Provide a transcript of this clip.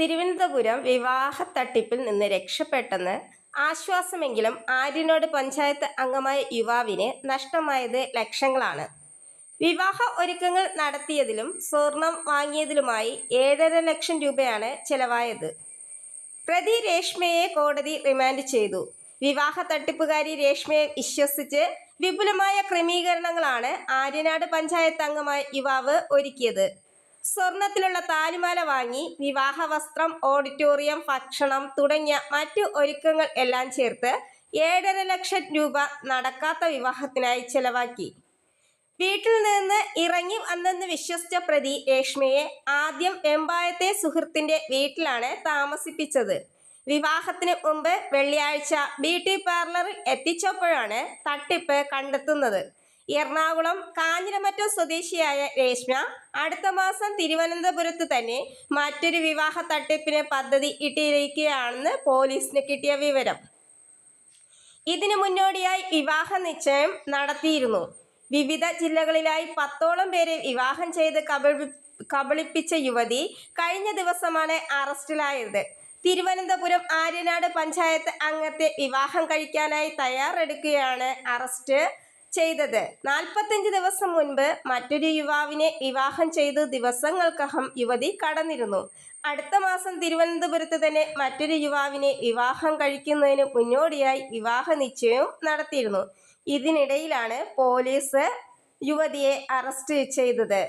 തിരുവനന്തപുരം വിവാഹ തട്ടിപ്പിൽ നിന്ന് രക്ഷപ്പെട്ടെന്ന് ആശ്വാസമെങ്കിലും ആര്യനോട് പഞ്ചായത്ത് അംഗമായ യുവാവിന് നഷ്ടമായത് ലക്ഷങ്ങളാണ്. വിവാഹ ഒരുക്കങ്ങൾ നടത്തിയതിലും സ്വർണം വാങ്ങിയതിലുമായി ഏഴര ലക്ഷം രൂപയാണ് ചെലവായത്. പ്രതി രേഷ്മയെ കോടതി റിമാൻഡ് ചെയ്തു. വിവാഹ തട്ടിപ്പുകാരി രേഷ്മയെ വിശ്വസിച്ച് വിപുലമായ ക്രമീകരണങ്ങളാണ് ആര്യനാട് പഞ്ചായത്ത് അംഗമായ യുവാവ് ഒരുക്കിയത്. സ്വർണത്തിലുള്ള താലിമാല വാങ്ങി വിവാഹ വസ്ത്രം ഓഡിറ്റോറിയം ഭക്ഷണം തുടങ്ങിയ മറ്റു ഒരുക്കങ്ങൾ എല്ലാം ചേർത്ത് ഏഴര ലക്ഷം രൂപ നടക്കാത്ത വിവാഹത്തിനായി ചെലവാക്കി. വീട്ടിൽ നിന്ന് ഇറങ്ങി വന്നെന്ന് വിശ്വസിച്ച പ്രതി രേഷ്മയെ ആദ്യം എമ്പായത്തെ സുഹൃത്തിന്റെ വീട്ടിലാണ് താമസിപ്പിച്ചത്. വിവാഹത്തിന് മുമ്പ് വെള്ളിയാഴ്ച ബ്യൂട്ടി പാർലറിൽ എത്തിച്ചപ്പോഴാണ് തട്ടിപ്പ് കണ്ടെത്തുന്നത്. എറണാകുളം കാഞ്ഞിരമറ്റം സ്വദേശിയായ രേഷ്മ അടുത്ത മാസം തിരുവനന്തപുരത്ത് തന്നെ മറ്റൊരു വിവാഹ തട്ടിപ്പിന് പദ്ധതി ഇട്ടിരിക്കുകയാണെന്ന് പോലീസിന് കിട്ടിയ വിവരം. ഇതിനു മുന്നോടിയായി വിവാഹ നിശ്ചയം നടത്തിയിരുന്നു. വിവിധ ജില്ലകളിലായി പത്തോളം പേരെ വിവാഹം ചെയ്ത് കബളി കബളിപ്പിച്ച യുവതി കഴിഞ്ഞ ദിവസമാണ് അറസ്റ്റിലായത്. തിരുവനന്തപുരം ആര്യനാട് പഞ്ചായത്ത് അംഗത്തെ വിവാഹം കഴിക്കാനായി തയ്യാറെടുക്കുകയാണ് അറസ്റ്റ്. ചെയ്തത്. നാൽപ്പത്തഞ്ച് ദിവസം മുൻപ് മറ്റൊരു യുവാവിനെ വിവാഹം ചെയ്ത് ദിവസങ്ങൾക്കകം യുവതി കടന്നിരുന്നു. അടുത്ത മാസം തിരുവനന്തപുരത്ത് തന്നെ മറ്റൊരു യുവാവിനെ വിവാഹം കഴിക്കുന്നതിന് മുന്നോടിയായി വിവാഹ നിശ്ചയവും നടത്തിയിരുന്നു. ഇതിനിടയിലാണ് പോലീസ് യുവതിയെ അറസ്റ്റ് ചെയ്തത്.